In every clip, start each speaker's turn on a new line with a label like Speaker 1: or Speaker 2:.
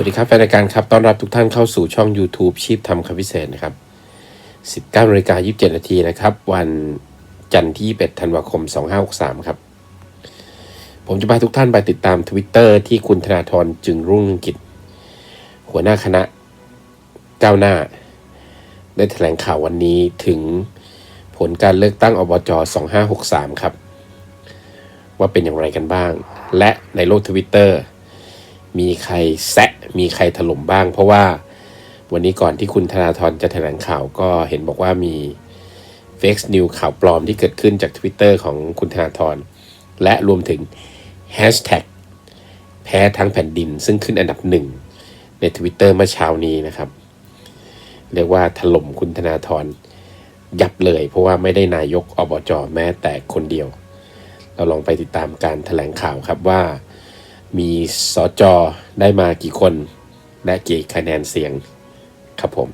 Speaker 1: วัสดีครับแฟนรายการครับต้อนรับทุกท่านเข้าสู่ช่อง YouTube ชีพทำคำพิเศษนะครับ 19นาฬิกา27 นาทีนะครับ วันจันทร์ที่ 21 ธันวาคม 2563 ครับ ผมจะพาทุกท่านไปติดตาม Twitter ที่คุณธนาธรจึงรุ่งเรืองกิจ หัวหน้าคณะก้าวหน้า ได้แถลงข่าววันนี้ถึงผลการเลือกตั้งอบจ 2563 ครับ ว่าเป็นอย่างไรกันบ้าง และในโลกทวิตเตอร์ มีใครแซะมีใครถล่มบ้าง เพราะว่าวันนี้ก่อนที่คุณธนาธรจะแถลงข่าวก็เห็นบอกว่ามีเฟกซ์นิวข่าวปลอมที่เกิดขึ้นจาก Twitter ของคุณธนาธรและรวมถึงแฮชแท็กแพ้ทั้งแผ่นดิน ซึ่งขึ้นอันดับหนึ่งใน Twitter เมื่อเช้านี้นะครับ เรียกว่าถล่มคุณธนาธรยับเลย เพราะว่าไม่ได้นายกอบจแม้แต่คนเดียว เราลองไปติดตามการแถลงข่าวครับว่า มีสจอได้มากี่คน และกี่คะแนนเสียงครับผม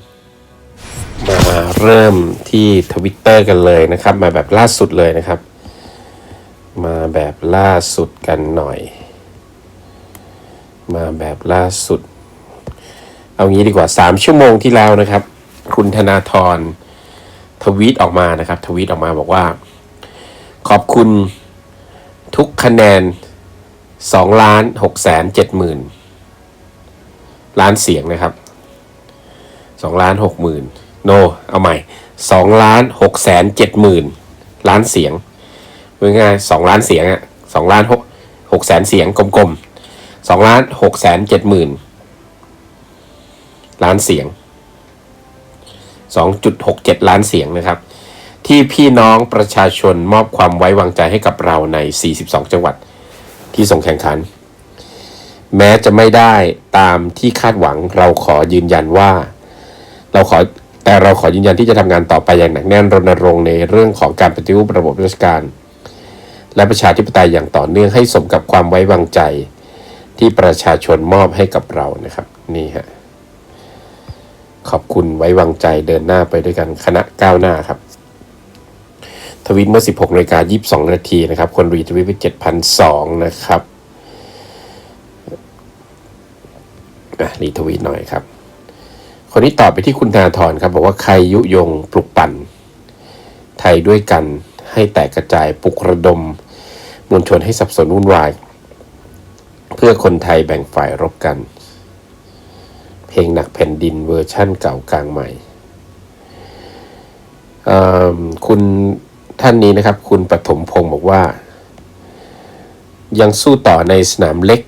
Speaker 1: มาเริ่มที่ทวิตเตอร์กันเลยนะครับ มาแบบล่าสุดเลยนะครับ มาแบบล่าสุดกันหน่อย มาแบบล่าสุด เอางี้ดีกว่า 3 ชั่วโมงที่แล้วนะครับ คุณธนาธรทวีตออกมานะครับ ทวีตออกมาบอกว่า ขอบคุณทุกคะแนน สองล้านหกแสนเจ็ดหมื่นล้านเสียงนะครับสองล้านหกหมื่นโน เอาใหม่สองล้านหกแสนเจ็ดหมื่นล้านเสียงง่ายๆสองล้านเสียงอะสองล้านหกหกแสนเสียงกลมๆสองล้านหกแสนเจ็ดหมื่นล้านเสียงสองจุดหกเจ็ดล้านเสียงนะครับ ที่พี่น้องประชาชนมอบความไว้วางใจให้กับเราใน 42 จังหวัด ที่ส่งแข่งขัน แม้จะไม่ได้ตามที่คาดหวังเราขอยืนยันว่า เราขอแต่เราขอยืนยันที่จะทำงานต่อไปอย่างหนักแน่นรณรงค์ในเรื่องของการปฏิรูประบบราชการ และประชาธิปไตยอย่างต่อเนื่องให้สมกับความไว้วางใจ ที่ประชาชนมอบให้กับเรานะครับ นี่ฮะขอบคุณไว้วางใจเดินหน้าไปด้วยกันคณะก้าวหน้าครับ ทวิตเมื่อ 16นาฬิกา22 นาทีนะครับ คนรีทวิตไป7,002 นะครับอะรีทวิตหน่อยครับ คนนี้ตอบไปที่คุณธนาธรครับ บอกว่าใครยุยงปลุกปั่น ไทยด้วยกันให้แตกกระจายปลุกระดม มวลชนให้สับสนวุ่นวาย เพื่อคนไทยแบ่งฝ่ายรบกัน เพลงหนักแผ่นดินเวอร์ชั่นเก่ากลางใหม่คุณ ท่านนี้นะครับ คุณปฐมพงศ์บอกว่า ยังสู้ต่อในสนามเล็ก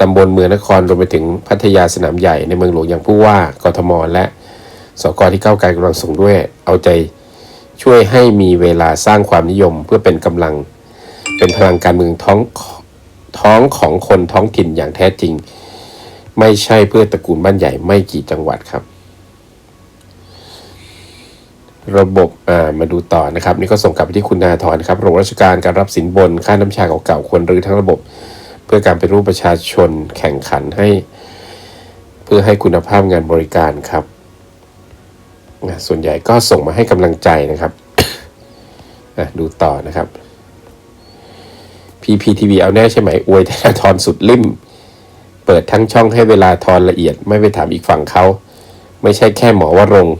Speaker 1: ตำบลเมืองนครรวมไปถึงพัทยาสนามใหญ่ในเมืองหลวงอย่างผู้ว่ากทมและสกที่ก้าวไกลกำลังส่งด้วย เอาใจช่วยให้มีเวลาสร้างความนิยมเพื่อเป็นกำลัง เป็นพลังการเมืองท้องท้องของคนท้องถิ่นอย่างแท้จริง ไม่ใช่เพื่อตระกูลบ้านใหญ่ไม่กี่จังหวัดครับ ระบบอ่ามาดูต่อนะครับ นี่ก็ส่งกลับไปที่คุณนาธรนะครับโรงราชการการรับสินบนค่าน้ำชาเก่าๆควรรื้อทั้งระบบ เพื่อการเป็นรูปประชาชนแข่งขันให้ เพื่อให้คุณภาพงานบริการครับ ส่วนใหญ่ก็ส่งมาให้กำลังใจนะครับดูต่อนะครับ PPTV เอาแน่ใช่ไหมอวยธนาธรสุดลิ่ม เปิดทั้งช่องให้เวลาทอนละเอียด ไม่ไปถามอีกฝั่งเขา ไม่ใช่แค่หมอวรงค์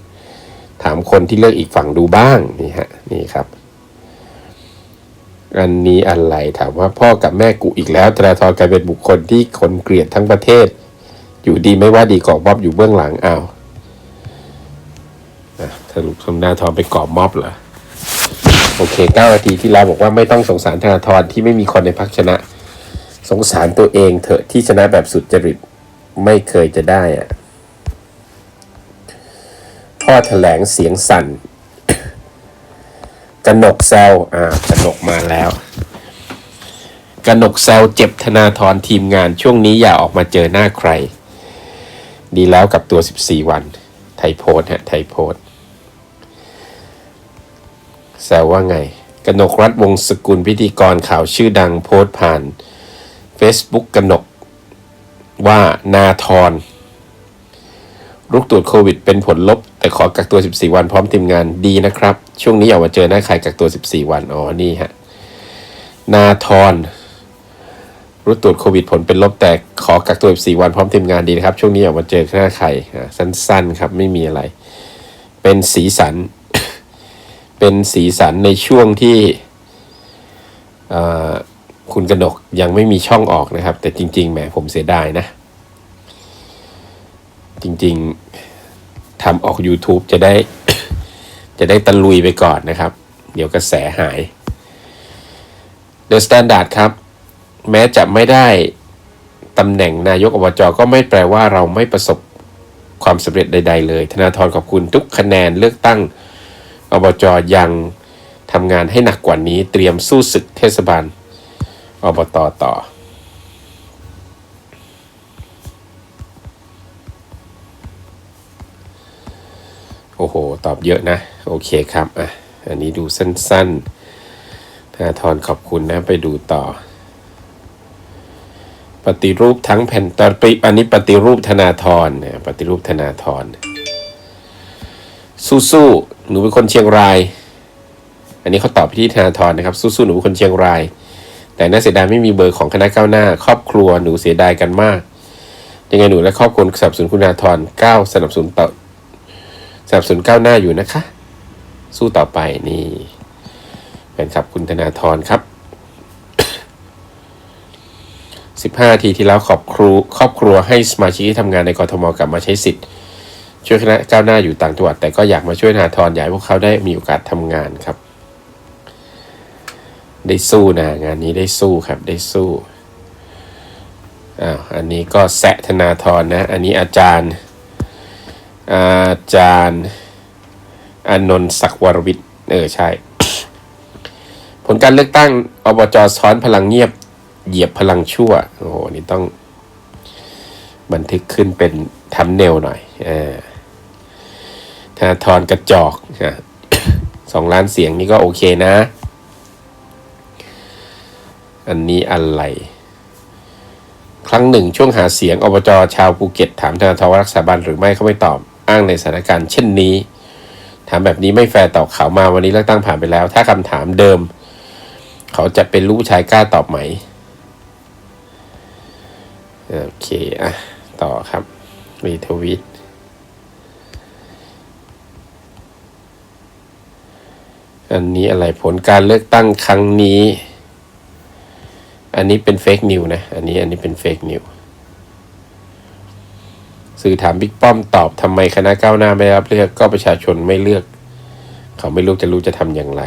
Speaker 1: ถามคนที่เลือกอีกฝั่งดูบ้างนี่ฮะนี่ครับ อันนี้อะไรถามว่าพ่อกับแม่กูอีกแล้วธนาธรกลายเป็นบุคคลที่คนเกลียดทั้งประเทศ อยู่ดีไม่ว่าดีกอบม็อบอยู่เบื้องหลังอ้าวอะสรุปธนาธรไปกอบม็อบเหรอโอเคเก้านาทีที่แล้วบอกว่าไม่ต้องสงสารธนาธรที่ไม่มีคนในพักชนะ สงสารตัวเองเถอะที่ชนะแบบสุดจริตไม่เคยจะได้อะ พ่อแถลงเสียงสั่นกนกแซวอ่ากนกมาแล้วกนกแซวเจ็บธนาธรทีมงานช่วงนี้อย่าออกมาเจอหน้าใคร ดีแล้วกับตัว 14 วัน ไทยโพสต์ฮะไทยโพสต์แซวว่าไงกนกรัฐวงสกุลพิธีกรข่าวชื่อดังโพสต์ผ่าน Facebook กนกว่านาธร รุกตรวจโควิดเป็นผลลบ แต่ขอกักตัว 14 วันพร้อมทีมงานดีนะครับ ช่วงนี้อย่ามาเจอหน้าใครกักตัว 14 วัน อ๋อ นี่ฮะ นาทรรรู้ตรวจโควิดผลเป็นลบ แต่ขอกักตัว 14 วันพร้อมทีมงานดีนะครับ ช่วงนี้ออกมาเจอหน้าใครอ่สั้น ๆ ครับไม่มีอะไร เป็นสีสัน เป็นสีสันในช่วงที่คุณกนกยังไม่มีช่องออกนะครับ แต่จริง ๆ แหมผมเสียดายนะ จริงๆทำออก YouTube จะได้ จะได้ตะลุยไปก่อนนะครับ เดี๋ยวกระแสหาย The Standard ครับ แม้จะไม่ได้ตำแหน่งนายกอบจก็ไม่แปลว่าเราไม่ประสบความสำเร็จใด ๆ เลย ธนาธรขอบคุณทุกคะแนนเลือกตั้งอบจยังทำงานให้หนักกว่านี้เตรียมสู้ศึกเทศบาลอบตต่อ โอ้โห ตอบเยอะนะ โอเคครับ อะ อันนี้ดูสั้นๆธนาธรขอบคุณนะ ไปดูต่อ ปฏิรูปทั้งแผ่นตอนปีอันนี้ปฏิรูปธนาธรนะปฏิรูปธนาธรสู้ๆหนูเป็นคนเชียงราย อันนี้เขาตอบไปที่ธนาธรนะครับ สู้ๆหนูเป็นคนเชียงราย แต่น่าเสียดายไม่มีเบอร์ของคณะก้าวหน้า ครอบครัวหนูเสียดายกันมากยังไงหนูและครอบครัวสนับสนุนคุณธนาธรก้าวสนับสนุนต่อ สับสนก้าวหน้าอยู่นะคะ สู้ต่อไปนี่แฟนคลับคุณธนาธรครับ15นาทีที่แล้วขอบครูครอบครัวให้สมาชิกที่ทำงานในกรทมกลับมาใช้สิทธิ์ ช่วยคณะก้าวหน้าอยู่ต่างจังหวัด แต่ก็อยากมาช่วยธนาธรอยากให้พวกเขาได้มีโอกาสทำงานครับ ได้สู้นะงานนี้ได้สู้ครับได้สู้อ้าวอันนี้ก็แซะธนาธรนะ อันนี้อาจารย์ อาจารย์อนนท์ศักดิ์วรวิทย์เออ ใช่ ผลการเลือกตั้งอบจซ้อนพลังเงียบ เหยียบพลังชั่ว โอ้โห นี่ต้อง บันทึกขึ้นเป็นทำเนลหน่อยอธนาธรกระจอกอะสองล้านเสียงนี่ก็โอเคนะ อันนี้อะไร ครั้งหนึ่งช่วงหาเสียงอบจชาวภูเก็ต ถามธนาธรรักษาบันหรือไม่เขาไม่ตอบ อ้างในสถานการณ์เช่นนี้ ถามแบบนี้ไม่แฟร์ต่อเขามาวันนี้เลือกตั้งผ่านไปแล้ว ถ้าคำถามเดิม เขาจะเป็นลูกชายกล้าตอบไหมโอเคอะต่อครับรีทวิตอันนี้อะไรผลการเลือกตั้งครั้งนี้ อันนี้เป็นเฟกนิวนะ อันนี้อันนี้เป็นเฟกนิว สื่อถามบิ๊กป้อมตอบทำไมคณะก้าวหน้าไม่รับเลือกก็ประชาชนไม่เลือก เขาไม่รู้จะรู้จะทำอย่างไร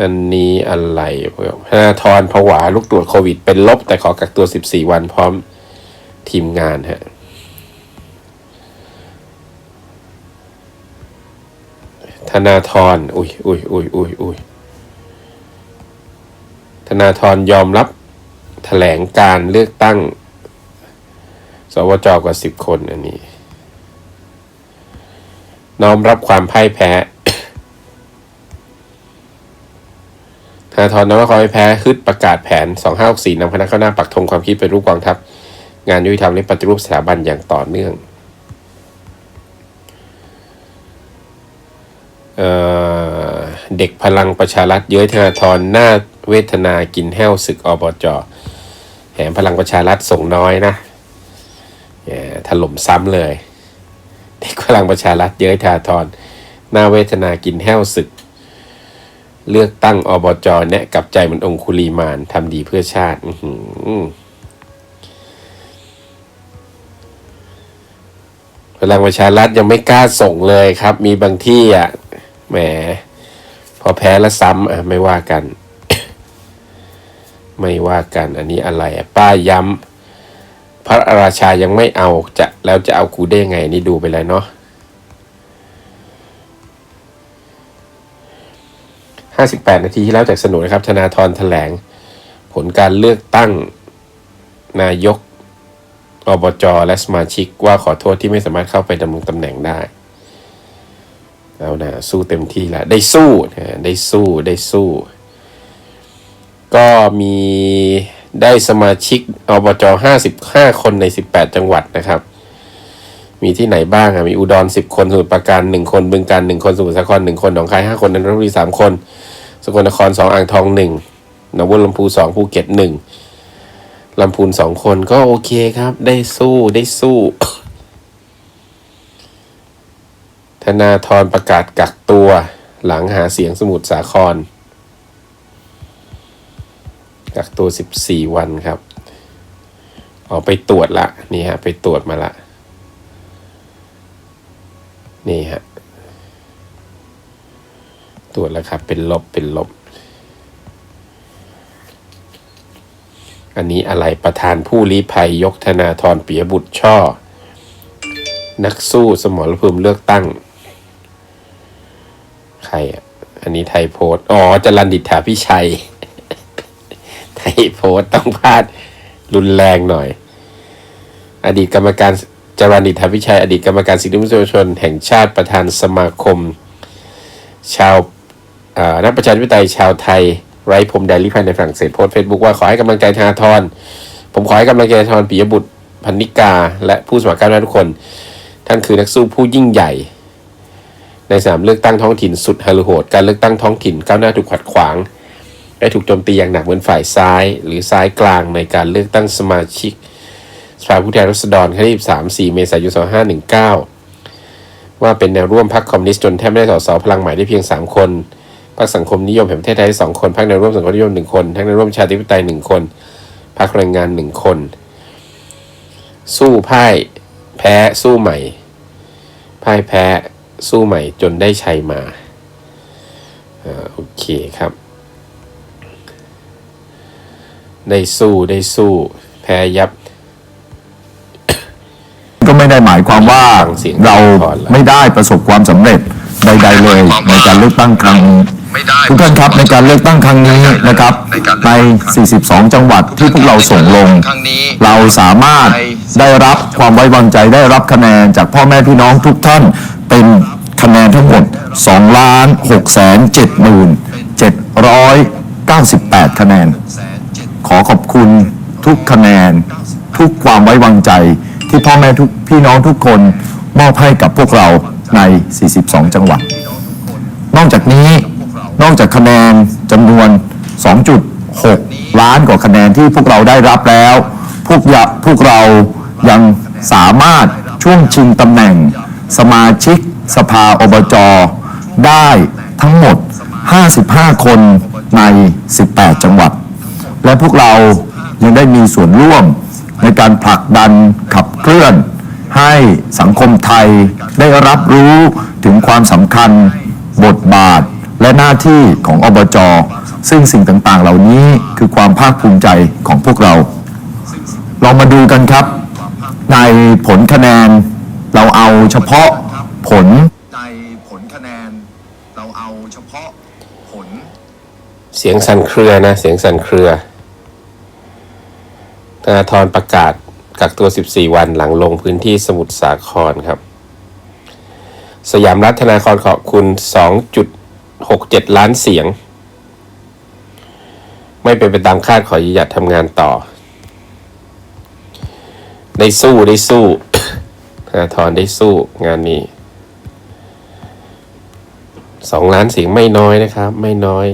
Speaker 1: อันนี้อะไรธนาธรผวาลูกตรวจโควิด เป็นลบแต่ขอกักตัว 14 วันพร้อมทีมงานฮะธนาธรอุ้ยอุ้ยอุ้ยอุ้ยอุ้ยธนาธรยอมรับแถลงการเลือกตั้ง สวจกว่า10คนอันนี้ น้อมรับความพ่ายแพ้ธนาธรนวัตคอยแพ้ฮึดประกาศแผน 2564นำคณะข้าวหน้าปักธงความคิดเป็นรูปกองทัพ งานยุติธรรมและปฏิรูปสถาบันอย่างต่อเนื่องเด็กพลังประชารัฐเย้ยธนาธรหน้าเวทนากินแห้วศึกอบจแหมพลังประชารัฐส่งน้อยนะ ถล่มซ้ำเลยเด็กพลังประชารัฐเย้ยธนาธรหน้าเวทนากินแห้วศึก เลือกตั้งอบจแนะกับใจเหมันองคุลีมานทำดีเพื่อชาติพลังประชารัฐยังไม่กล้าส่งเลยครับ มีบางที่อะแหม พอแพ้แล้วซ้ำอะไม่ว่ากัน ไม่ว่ากัน อันนี้อะไรอะป้าย้ำ ระราชายังไม่เอาจะแล้วจะเอากูได้ยังไงนี่ดูไปเลยเนาะ58นาทีที่แล้วจากสนุนนะครับ ธนาธรแถลง ผลการเลือกตั้งนายกอบจและสมาชิกว่าขอโทษที่ไม่สามารถเข้าไปดำรงตำแหน่งได้เอานะสู้เต็มที่แล้วได้สู้นะได้สู้ได้สู้ ก็มี ได้สมาชิกอบจ55 คนใน 18 จังหวัดนะครับ มีที่ไหนบ้างอะมีอุดร 10 คนสมุทรปราการ1คนบึงการ1คนสมุทรสาคร1คนหนองคาย5คนนนทบุรี3คน สกลนคร 2 อ่างทอง 1หนองบัวลำพูสองภูเก็ตหนึ่งลำพูนสองคนก็โอเคครับ ได้สู้ได้สู้ ธนาธรประกาศกักตัวหลังหาเสียงสมุทรสาคร กักตัว 14 วันครับออกไปตรวจละนี่ฮะไปตรวจมาละนี่ฮะตรวจแล้วครับเป็นลบเป็นลบ อันนี้อะไรประธานผู้ลี้ภัยยกธนาธรปิยบุตรช่อ นักสู้สมรภูมิเลือกตั้ง ใครอะ อันนี้ไทยโพสอ๋อจรันดิษฐาพิชัย โพสต้องพลาดรุนแรงหน่อย อดีตกรรมการจรันดิษฐาพิชัย อดีตกรรมการสิทธิมนุษยชน แห่งชาติประธานสมาคม ชาวนักประชาธิปไตยชาวไทย ไร้พรมแดนลิภัยในฝรั่งเศสโพสต์เฟซบุ๊กว่าขอให้กำลังใจธนาธรผมขอให้กำลังใจธนาธรปิยบุตรพันนิกา และผู้สมัครก้าวหน้าทุกคน ท่านคือนักสู้ผู้ยิ่งใหญ่ ในสนามเลือกตั้งท้องถิ่นสุดฮารุโหดการเลือกตั้งท้องถิ่นก้าวหน้าถูกขัดขวาง และถูกโจมตีอย่างหนักเหมือนฝ่ายซ้าย หรือซ้ายกลางในการเลือกตั้งสมาชิกสภาผู้แทนราษฎรครั้งที่3 4 เมษายน 2519 ว่าเป็นแนวร่วมพรรคคอมมิวนิสต์จนแทบไม่ได้สสพลังใหม่ได้เพียง 3 คนพรรคสังคมนิยมแห่งประเทศไทยได้สองคนพรรคแนวร่วมสังคมนิยมหนึ่งคนพรรคแนวร่วมชาธิปไตยหนึ่งคนพรรคแรงงานหนึ่งคน สู้พ่ายแพ้สู้ใหม่พ่ายแพ้สู้ใหม่จนได้ชัยมาอ่าโอเคครับ ได้สู้ได้สู้แพ้ยับ
Speaker 2: ก็ไม่ได้หมายความว่า
Speaker 1: ฟังเสียง
Speaker 2: เรา
Speaker 1: ก่อนละ
Speaker 2: ไม่ได้ประสบความสำเร็จใดๆเลยในการเลือกตั้งครั้งนี้
Speaker 3: ไม่ได้
Speaker 2: ทุกท่านครับในการเลือกตั้งครั้งนี้นะครับ ใน 42 จังหวัดที่พวกเราส่งลง
Speaker 3: ครั้งนี้
Speaker 2: เราสามารถได้รับความไว้วางใจได้รับคะแนนจากพ่อแม่พี่น้องทุกท่านเป็นคะแนนทั้งหมด2ล้าน6แสน7หมื่น798 คะแนน ขอขอบคุณทุกคะแนน ทุกความไว้วางใจ ที่พ่อแม่ทุกพี่น้องทุกคนมอบให้กับพวกเราใน 42 จังหวัด นอกจากนี้นอกจากคะแนนจำนวน 2.6 ล้านกว่าคะแนนที่พวกเราได้รับแล้ว พวกพวกเรายังสามารถช่วงชิงตำแหน่ง สมาชิก สภาอบจได้ทั้งหมด 55 คนใน 18 จังหวัด และพวกเรายังได้มีส่วนร่วมในการผลักดันขับเคลื่อน ให้สังคมไทยได้รับรู้ถึงความสำคัญ บทบาทและหน้าที่ของอบจ ซึ่งสิ่งต่างๆ เหล่านี้คือความภาคภูมิใจของพวกเราเรามาดูกันครับ ในผลคะแนนเราเอาเฉพาะผลในผลคะแนน เราเอาเฉพาะผล
Speaker 1: เสียงสั่นเครือนะ เสียงสั่นเครือธ นาธรประกาศกักตัว 14 วันหลังลงพื้นที่สมุทรสาครครับ สยามรัฐธนาคารขอบคุณ 2.67 ล้านเสียง ไม่เป็นไปตามคาดขอยืนหยัดทำงานต่อ ได้สู้ได้สู้ธนาธรได้สู้งานนี้สองล้านเสียงไม่น้อยนะครับ ไม่น้อย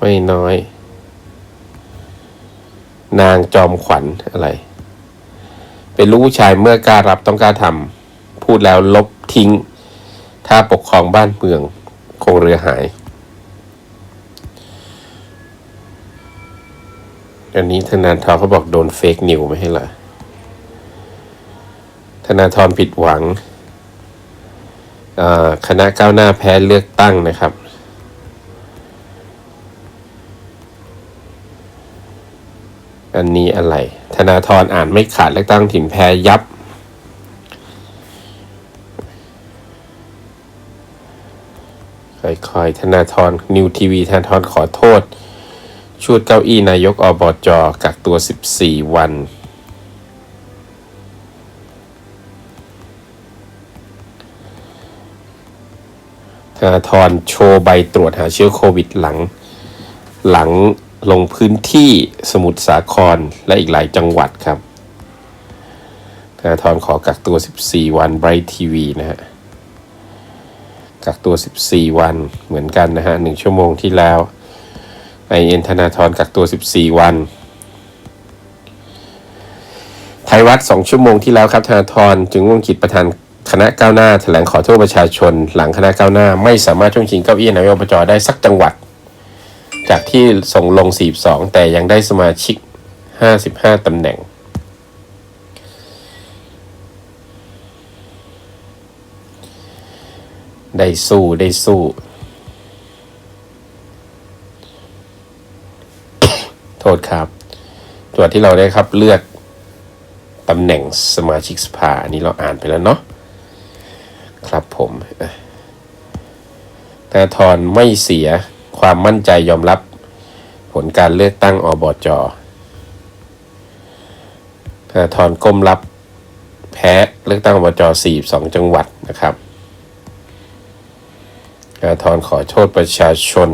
Speaker 1: ไม่น้อย นางจอมขวัญอะไร เป็นลูกผู้ชายเมื่อกล้ารับต้องกล้าทำพูดแล้วลบทิ้ง ถ้าปกครองบ้านเมืองคงเรือหาย อันนี้ธนาธรเขาบอกโดนเฟกนิวไม่ให้เหรอธนาธรผิดหวังคณะก้าวหน้าแพ้เลือกตั้งนะครับ อันนี้อะไร ธนาธรอ่านไม่ขาดเลือกตั้งถิ่นแพ้ยับ ค่อยๆ ธนาธรนิวทีวีธนาธรขอโทษ ชูดเก้าอี้นายกอบจกักตัว 14 วันธนาธรโชว์ใบตรวจหาเชื้อโควิดหลัง หลัง ลงพื้นที่สมุทรสาครและอีกหลายจังหวัดครับธนาธรขอกักตัว 14 วันไบรท์ทีวีนะฮะ กักตัว 14 วันเหมือนกันนะฮะหนึ่งชั่วโมงที่แล้วไอเอ็นธนาธรกักตัว 14 วัน ไทยรัฐสองชั่วโมงที่แล้วครับธนาธรจึงว่วงกิจประธานคณะก้าวหน้าแถลงขอโทษประชาชน หลังคณะก้าวหน้า ไม่สามารถช่วงชิงเก้าอี้นายกอบจได้สักจังหวัด จากที่ส่งลง 42 แต่ยังได้สมาชิก 55 ตำแหน่ง ได้สู้ได้สู้โทษครับ ตัวที่เราได้ครับเลือกตำแหน่งสมาชิกสภา อันนี้เราอ่านไปแล้วเนาะครับผมอะธนาธรไม่เสีย ความมั่นใจยอมรับผลการเลือกตั้งอบอจอธนาธรก้มรับแพ้เลือกตั้งอบจ42 จังหวัดนะครับธนาธรขอโทษประชาชน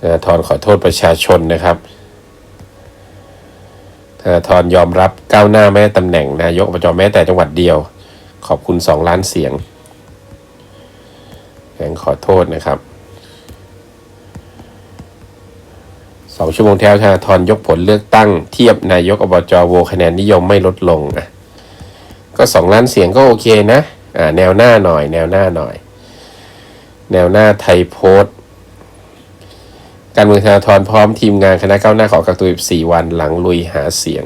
Speaker 1: ธนาธรขอโทษประชาชนนะครับธนาธรยอมรับก้าวหน้าแม้ตำแหน่งนายกอบจแม้แต่จังหวัดเดียว ขอบคุณสองล้านเสียง แงขอโทษนะครับสองชั่วโมงแล้วธนาธรยกผลเลือกตั้งเทียบนายกอบจโหวคะแนนนิยมไม่ลดลงอะก็สองล้านเสียงก็โอเคนะอ่าแนวหน้าหน่อย แนวหน้าหน่อย แนวหน้าไทยโพสต์การเมืองธนาธรพร้อมทีมงานคณะก้าวหน้าขอกักตัว 14 วันหลังลุยหาเสียง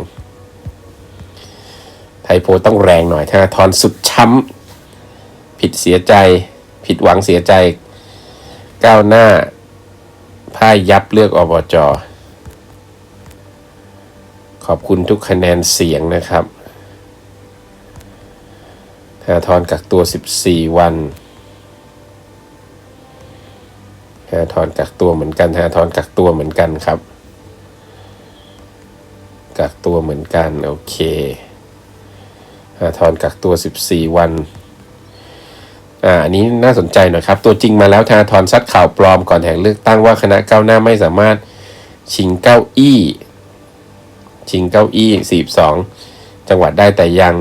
Speaker 1: ไทยโพสต์ต้องแรงหน่อยธนาธรสุดช้ำ ผิดเสียใจ ผิดหวังเสียใจ ก้าวหน้าพ่ายยับเลือกอบจขอบคุณทุกคะแนนเสียงนะครับธนาธรกักตัว 14 วันธนาธรกักตัวเหมือนกันธนาธรกักตัวเหมือนกันครับ กักตัวเหมือนกัน โอเคธนาธรกักตัว 14 วัน อ่าอันนี้น่าสนใจหน่อยครับ ตัวจริงมาแล้วธนาธรซัดข่าวปลอมก่อนแห่งเลือกตั้งว่าคณะก้าวหน้าไม่สามารถชิงเก้าอี้ ชิงเก้าอี้42จังหวัดได้แต่ยัง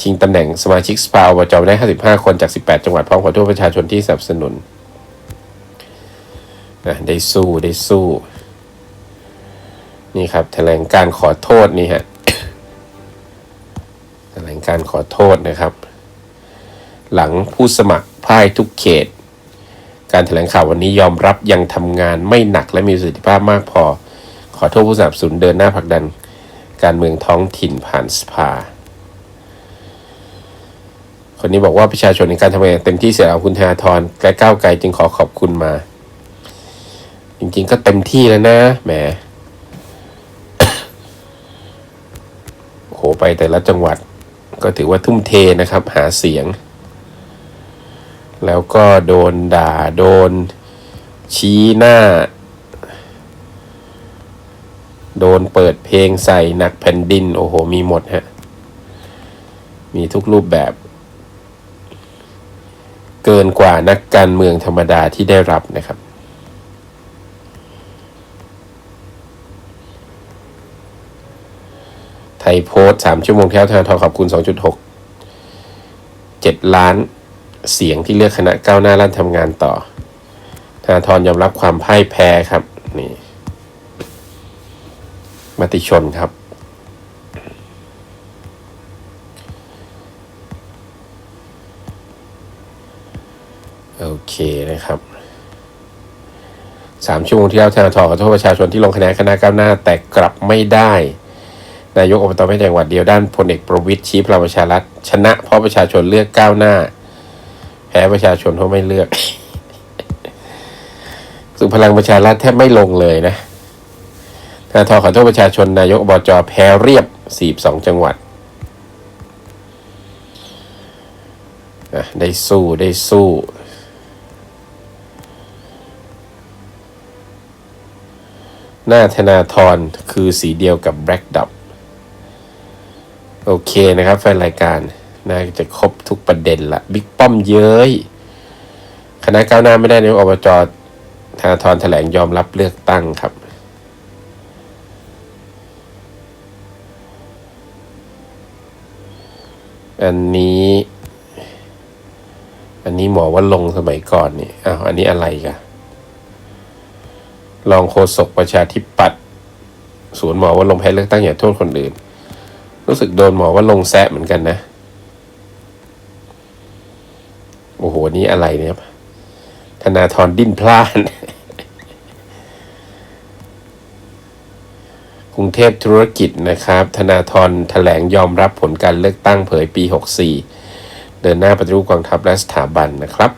Speaker 1: ชิงตำแหน่งสมาชิกสภาอบจได้ 55 คนจาก 18 จังหวัดพร้อมขอโทษประชาชนที่สนับสนุนนะได้สู้ได้สู้ นี่ครับแถลงการขอโทษนี่ฮะแถลงการขอโทษนะครับ หลังผู้สมัครพ่ายทุกเขต การแถลงข่าววันนี้ยอมรับยังทำงานไม่หนักและมีประสิทธิภาพมากพอ ขอโทษผู้สนับสนุนเดินหน้าผลักดัน การเมืองท้องถิ่นผ่านสภา คนนี้บอกว่าประชาชนในการทำงานเต็มที่เสียเอาคุณธนาธรและก้าวไกลจึงขอขอบคุณมา จริงๆก็เต็มที่แล้วนะแหมโหไปแต่ละจังหวัดก็ถือว่าทุ่มเทนะครับหาเสียง แล้วก็โดนด่าโดนชี้หน้า โดนเปิดเพลงใส่หนักแผ่นดิน โอ้โห มีหมดฮะ มีทุกรูปแบบ เกินกว่านักการเมืองธรรมดาที่ได้รับนะครับไทยโพสต์สามชั่วโมงแล้วธนาธรขอบคุณ 2.6 7 ล้าน เสียงที่เลือกคณะก้าวหน้าลั่นทำงานต่อธนาธรยอมรับความพ่ายแพ้ครับนี่มติชนครับ โอเคนะครับสามชั่วโมงที่แล้วธนาธรขอโทษประชาชนที่ลงคะแนนคณะก้าวหน้า แต่กลับไม่ได้ นายกอบตไม่จังหวัดเดียวด้านพลเอกประวิตยชี้พลังประชารัฐชนะเพราะประชาชนเลือกก้าวหน้า แพ้ประชาชนเพราะไม่เลือก สุพลังประชารัฐแทบไม่ลงเลยนะธนาธรขอโทษประชาชนนายกอบจแพ้เรียบ42จังหวัดอะได้สู้ได้สู้ หน้าธนาธรคือสีเดียวกับแบล็กดับโอเคนะครับแฟนรายการ น่าจะครบทุกประเด็นละบิ๊กป้อมเย้ยคณะก้าวหน้าไม่ได้ในอบจธนาธรแถลงยอมรับเลือกตั้งครับ อันนี้ อันนี้หมอว่าลงสมัยก่อนนี่อ้าวอันนี้อะไรกันรองโฆษกประชาธิปัตย์ศูนย์หมอว่าลงแพ้เลือกตั้งอย่าโทษคนอื่น รู้สึกโดนหมอว่าลงแซะเหมือนกันนะ โอ้โห นี่อะไรเนี่ย ธนาธรดิ้นพลานกรุงเทพธุรกิจนะครับ ธนาธรแถลงยอมรับผลการเลือกตั้งเผยปี 64 เดินหน้าปฏิรูปกองทัพและสถาบันนะครับ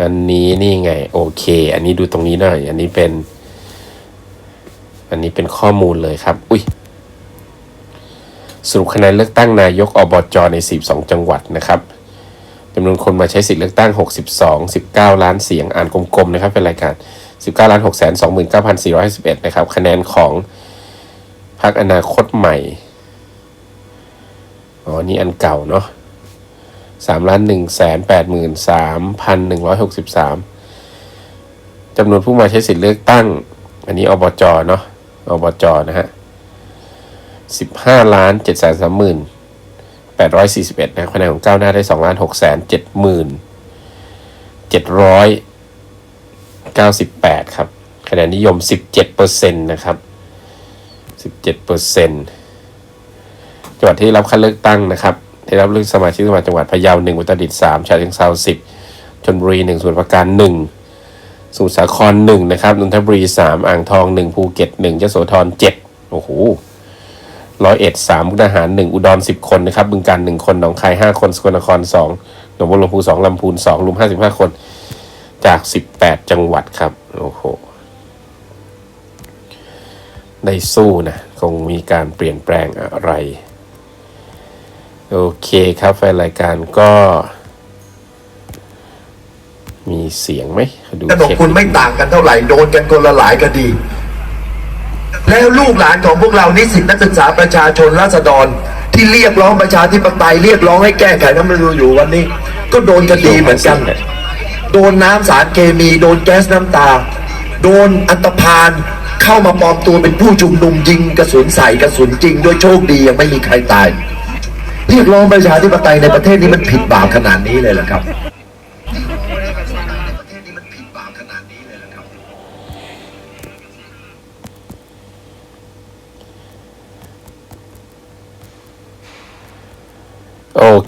Speaker 1: อันนี้นี่ไง โอเค อันนี้ดูตรงนี้หน่อย อันนี้เป็น อันนี้เป็นข้อมูลเลยครับ อุ้ยสรุปคะแนนเลือกตั้งนายกอบจใน 42 จังหวัดนะครับจำนวนคนมาใช้สิทธิเลือกตั้ง 62 19 ล้านเสียง อ่านกลมๆนะครับเป็นรายการ 19ล้าน6 2 9 4 5 1 นะครับ คะแนนของพรรคอนาคตใหม่ อ๋อ นี่อันเก่าเนาะ3ล้าน1แสน8หมื่น3,163จำนวนผู้มาใช้สิทธิเลือกตั้ง อันนี้อบจเนาะ อบจนะฮะสิบห้าล้านเจ็ดแสนสามหมื่นแปดร้อยสี่สิบเอ็ดนะคะแนนของก้าวหน้าได้สองล้านหกแสนเจ็ดหมื่นเจ็ดร้อยเก้าสิบแปดครับคะแนนนิยมสิบเจ็ดเปอร์เซ็นต์นะครับสิบเจ็ดเปอร์เซ็นต์จังหวัดที่รับคัดเลือกตั้งนะครับ ได้รับเลือกสมาชิกสภาจังหวัดพะเยาหนึ่งอุตรดิตถ์สามฉะเชิงเทราสิบชลบุรีหนึ่งสมุทรราการหนึ่ง สมุทรสาครหนึ่งนะครับนนทบุรีสามอ่างทองหนึ่งภูเก็ตหนึ่งยโสธรเจ็ดโอ้โหร้อยเอ็ดสามมุกดาหารหนึ่งอุดรสิบคนนะครับบึงการหนึ่งคนหนองคายห้าคนสกลนครสองหนองบัวลำพูสองลำพูนสองรวมห้าสิบห้าคนจากสิบแปดจังหวัดครับโอ้โหได้สู้นะคงมีการเปลี่ยนแปลงอะไร โอเคครับแฟนรายการก็ มีเสียงไหมดู
Speaker 3: กระดก
Speaker 1: เช็ค
Speaker 3: คุณไม่ต่างกันเท่าไหร่โดนกันคนละหลายคดี แล้วลูกหลานของพวกเรานิสิตนักศึกษาประชาชนราษฎร ที่เรียกร้องประชาธิปไตยเรียกร้องให้แก้ไขรัฐธรรมนูญอยู่วันนี้ ก็โดนคดีเหมือนกันโดนน้ำสารเคมีโดนแก๊สน้ำตา โดนอันตพานเข้ามาปลอมตัวเป็นผู้ชุมนุมยิงกระสุนใส่กระสุนจริงด้วยโชคดียังไม่มีใครตาย เรียกร้องประชาธิปไตยในประเทศนี้มันผิดบาปขนาดนี้เลยเหรอครับ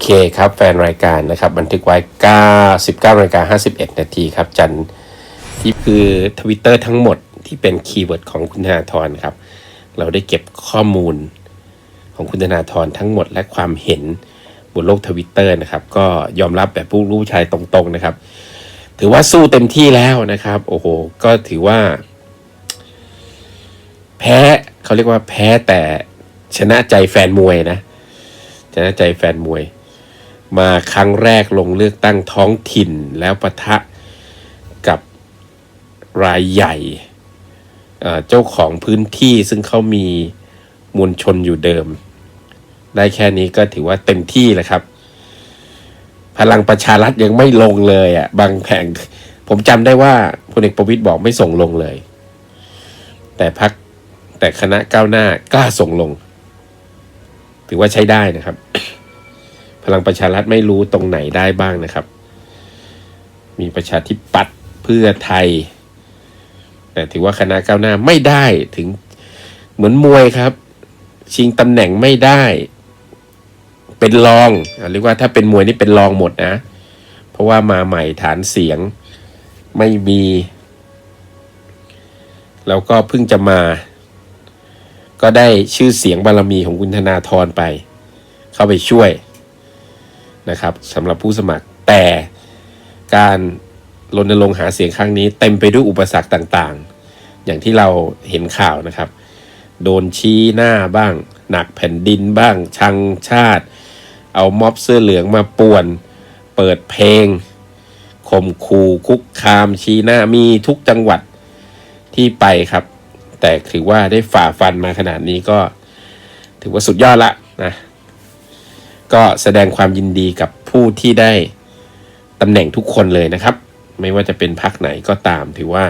Speaker 1: เคครับแฟนรายการนะครับ บันทึกไว้ 9 19นาฬิกา51 นาทีครับ จันที่คือทวิตเตอร์ทั้งหมดที่เป็นคีย์เวิร์ดของคุณธนาธรครับ เราได้เก็บข้อมูลของคุณธนาธรทั้งหมดและความเห็นบนโลกทวิตเตอร์นะครับ ก็ยอมรับแบบผู้รู้ชายตรงๆนะครับ ถือว่าสู้เต็มที่แล้วนะครับ โอ้โห ก็ถือว่า แพ้เขาเรียกว่าแพ้แต่ชนะใจแฟนมวยนะ นะใจแฟนมวย มาครั้งแรกลงเลือกตั้งท้องถิ่นแล้วปะทะกับรายใหญ่เจ้าของพื้นที่ซึ่งเขามีมวลชนอยู่เดิม ได้แค่นี้ก็ถือว่าเต็มที่แล้วครับ พลังประชารัฐยังไม่ลงเลยอะ บางแห่งผมจำได้ว่าพลเอกประวิตยบอกไม่ส่งลงเลย แต่พักแต่คณะก้าวหน้ากล้าส่งลง ถือว่าใช้ได้นะครับ พลังประชารัฐไม่รู้ตรงไหนได้บ้างนะครับ มีประชาธิปัตย์เพื่อไทย แต่ถือว่าคณะก้าวหน้าไม่ได้ถึงเหมือนมวยครับ ชิงตำแหน่งไม่ได้ เป็นรองเรียกว่าถ้าเป็นมวยนี่เป็นรองหมดนะ เพราะว่ามาใหม่ฐานเสียงไม่มี แล้วก็เพิ่งจะมา ก็ได้ชื่อเสียงบารมีของคุณธนาธรไป เข้าไปช่วยนะครับสำหรับผู้สมัครแต่การรณรงค์หาเสียงครั้งนี้ เต็มไปด้วยอุปสรรคต่างๆ อย่างที่เราเห็นข่าวนะครับ โดนชี้หน้าบ้าง หนักแผ่นดินบ้าง ชังชาติ เอาม็อบเสื้อเหลืองมาป่วน เปิดเพลงข่มขู่คุกคามชี้หน้ามีทุกจังหวัดที่ไปครับ แต่ถือว่าได้ฝ่าฟันมาขนาดนี้ก็ ถือว่าสุดยอดละนะก็แสดงความยินดีกับผู้ที่ได้ตำแหน่งทุกคนเลยนะครับ ไม่ว่าจะเป็นพักไหนก็ตาม ถือว่า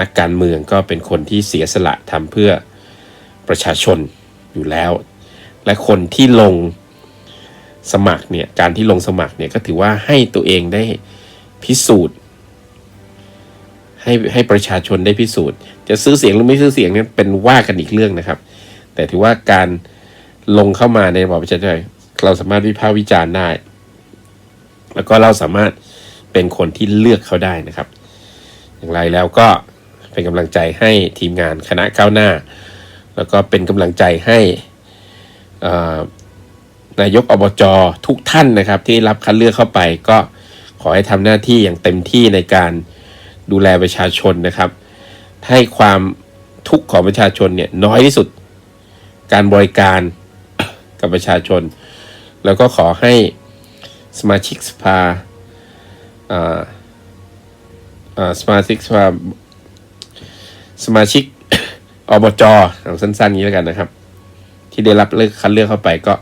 Speaker 1: นักการเมืองก็เป็นคนที่เสียสละทำเพื่อประชาชนอยู่แล้ว และคนที่ลงสมัครเนี่ยการที่ลงสมัครเนี่ยก็ถือว่าให้ตัวเองได้พิสูจน์ ให้ให้ประชาชนได้พิสูจน์ จะซื้อเสียงหรือไม่ซื้อเสียงนี่ยเป็นว่ากันอีกเรื่องนะครับ แต่ถือว่าการลงเข้ามาในระบอบประชาธิปไตยเราสามารถวิพากษ์วิจารณ์ได้ แล้วก็เราสามารถเป็นคนที่เลือกเขาได้นะครับ อย่างไรแล้วก็เป็นกำลังใจให้ทีมงานคณะก้าวหน้า แล้วก็เป็นกำลังใจให้นายกอบจทุกท่านนะครับ ที่รับคัดเลือกเข้าไปก็ขอให้ทำหน้าที่อย่างเต็มที่ในการ ดูแลประชาชนนะครับ ให้ความทุกข์ของประชาชนเนี่ยน้อยที่สุด การบริการกับประชาชน แล้วก็ขอให้สมาชิกสภาอ่าอ่าสมาชิกสภาสมาชิกอบจเอาสั้นๆนี้แล้วกันนะครับ ที่ได้รับเลือกคัดเลือกเข้าไปก็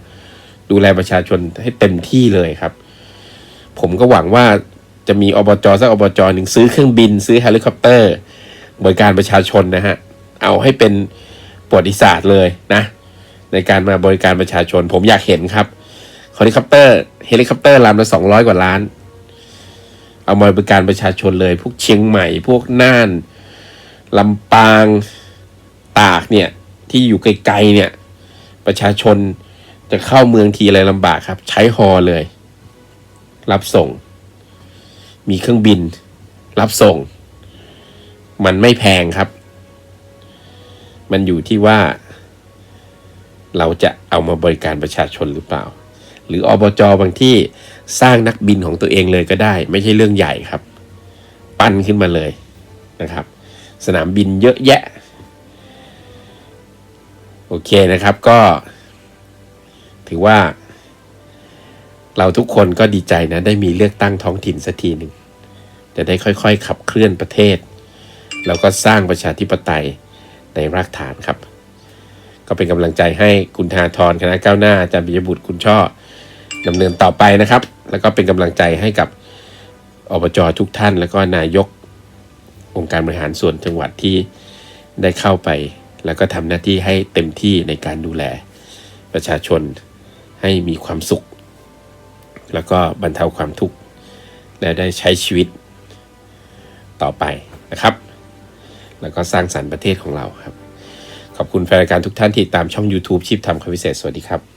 Speaker 1: ดูแลประชาชนให้เต็มที่เลยครับ ผมก็หวังว่า จะมีอบจสักอบจหนึ่งซื้อเครื่องบิน ซื้อเฮลิคอปเตอร์บริการประชาชนนะฮะ เอาให้เป็นประวัติศาสตร์เลยนะ ในการมาบริการประชาชน ผมอยากเห็นครับเฮลิคอปเตอร์เฮลิคอปเตอร์ลำละสองร้อยกว่าล้าน เอามาบริการประชาชนเลย พวกเชียงใหม่ พวกน่านลำปางตากเนี่ย ที่อยู่ไกลๆเนี่ย ประชาชนจะเข้าเมืองทีอะไรลำบากครับ ใช้ฮอเลย รับส่ง มีเครื่องบิน รับส่ง มันไม่แพงครับ มันอยู่ที่ว่า เราจะเอามาบริการประชาชนหรือเปล่า หรืออบจบางที่สร้างนักบินของตัวเองเลยก็ได้ ไม่ใช่เรื่องใหญ่ครับ ปั้นขึ้นมาเลยนะครับ สนามบินเยอะแยะ โอเคนะครับก็ ถือว่า เราทุกคนก็ดีใจนะ ได้มีเลือกตั้งท้องถิ่นสักทีหนึ่งจะได้ค่อยๆ ขับเคลื่อนประเทศ แล้วก็สร้างประชาธิปไตยในรากฐานครับ ก็เป็นกำลังใจให้คุณธาธรคณะก้าวหน้าอาจารย์ปิยบุตรคุณช่อดำเนินต่อไปนะครับ แล้วก็เป็นกำลังใจให้กับอบจทุกท่าน แล้วก็นายกองค์การบริหารส่วนจังหวัดที่ได้เข้าไป แล้วก็ทำหน้าที่ให้เต็มที่ในการดูแล ประชาชนให้มีความสุข แล้วก็บรรเทาความทุกข์และได้ใช้ชีวิตต่อไปนะครับ แล้วก็สร้างสรรค์ประเทศของเราครับ ขอบคุณแฟนรายการทุกท่านที่ตามช่อง YouTube ชีพทำคำวิเศษ สวัสดีครับ